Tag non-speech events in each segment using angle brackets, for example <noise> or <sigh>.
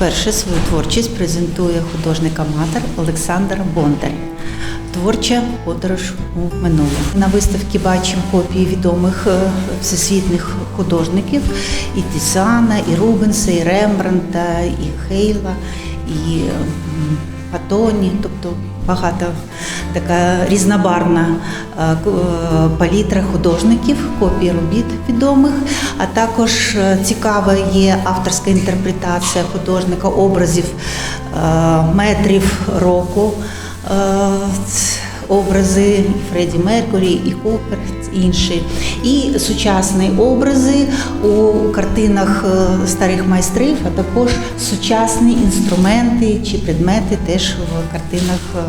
Вперше свою творчість презентує художник-аматор Олександр Бондар. Творча подорож у минуле. На виставці бачимо копії відомих е, всесвітніх художників і Тісана, і Рубенса, і Рембранта, і Хейла, і Патоні, тобто багато така різнобарна е, е, палітра художників, копії робіт відомих, а також е, цікава є авторська інтерпретація художника образів метрів року. Образи і Фредді Меркурі, і Купер, інші, і сучасні образи у картинах е, старих майстрів, а також сучасні інструменти чи предмети теж в картинах е,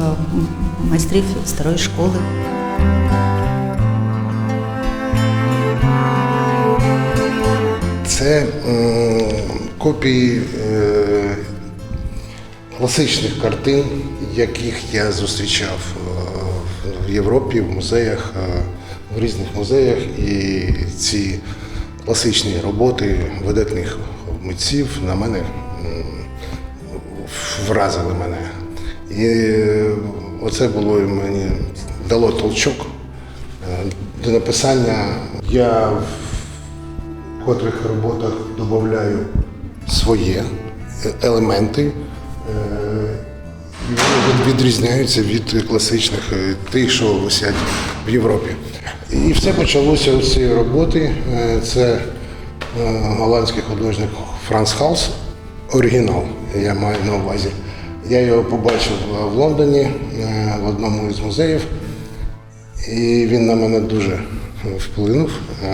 майстрів старої школи. Це копії е, класичних картин, яких я зустрічав в Європі, в музеях, е, в різних музеях. І ці класичні роботи видатних митців на мене вразили мене. І е, оце було мені дало толчок е, до написання. Я в котрих роботах додаю свої е, елементи, відрізняються від класичних е, тих, що висять в Європі. І все почалося з цієї роботи. Е, Це е, голландський художник Франц Халс, оригінал, я маю на увазі. Я його побачив в Лондоні в одному із музеїв. І він на мене дуже вплинув,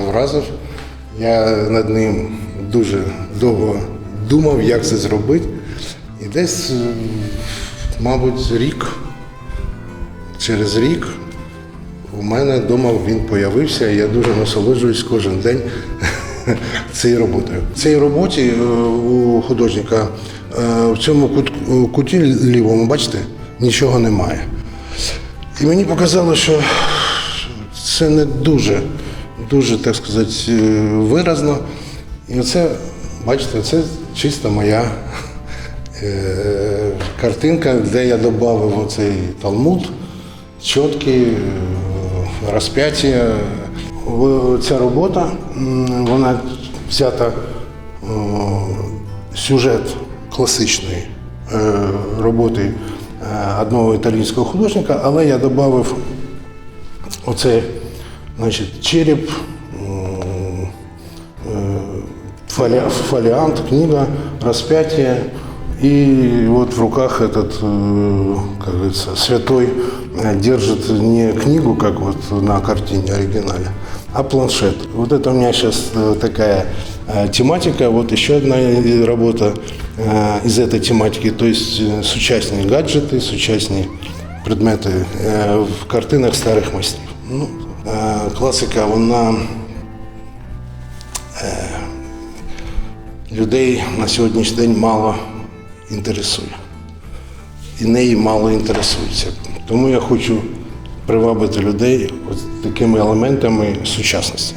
вразив. Я над ним дуже довго думав, як це зробити. І десь, мабуть, рік, через рік у мене вдома він появився, і я дуже насолоджуюсь кожен день <laughs> цією роботою. В цій роботі е, у художника е, в цьому кут- куті лівому, бачите, нічого немає. І мені показало, що це не дуже, дуже, так сказати, е, виразно. І оце, бачите, це чисто моя картинка, де я додав оцей талмуд, чіткі, е, розп'яття. Ця робота, вона взята е, сюжет класичної е, роботи е, одного італійського художника, але я додав оцей значить, череп, е, книга, распятие. И вот в руках этот, э, как говорится, святой э, держит не книгу, как вот на картине оригинале, а планшет. Вот это у меня сейчас такая э, тематика. Вот еще одна э, работа э, из этой тематики, то есть э, сучасні гаджети, сучасні предмети е, в картинах старих майстрів. Ну, е, класика, вона е, людей на сьогоднішній день мало Інтересує. І неї мало інтересуються. Тому я хочу привабити людей такими елементами сучасності.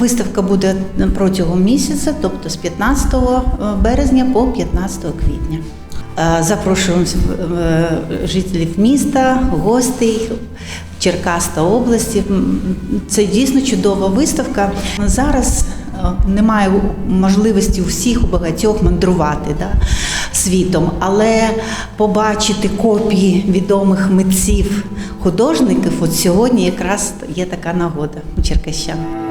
Виставка буде протягом місяця, тобто з 15 березня по 15 квітня. Запрошуємо е, жителів міста, гостей Черкас області. Це дійсно чудова виставка. Зараз е, немає можливості у всіх у багатьох мандрувати да, світом, але побачити копії відомих митців, художників, от сьогодні якраз є така нагода у черкащан.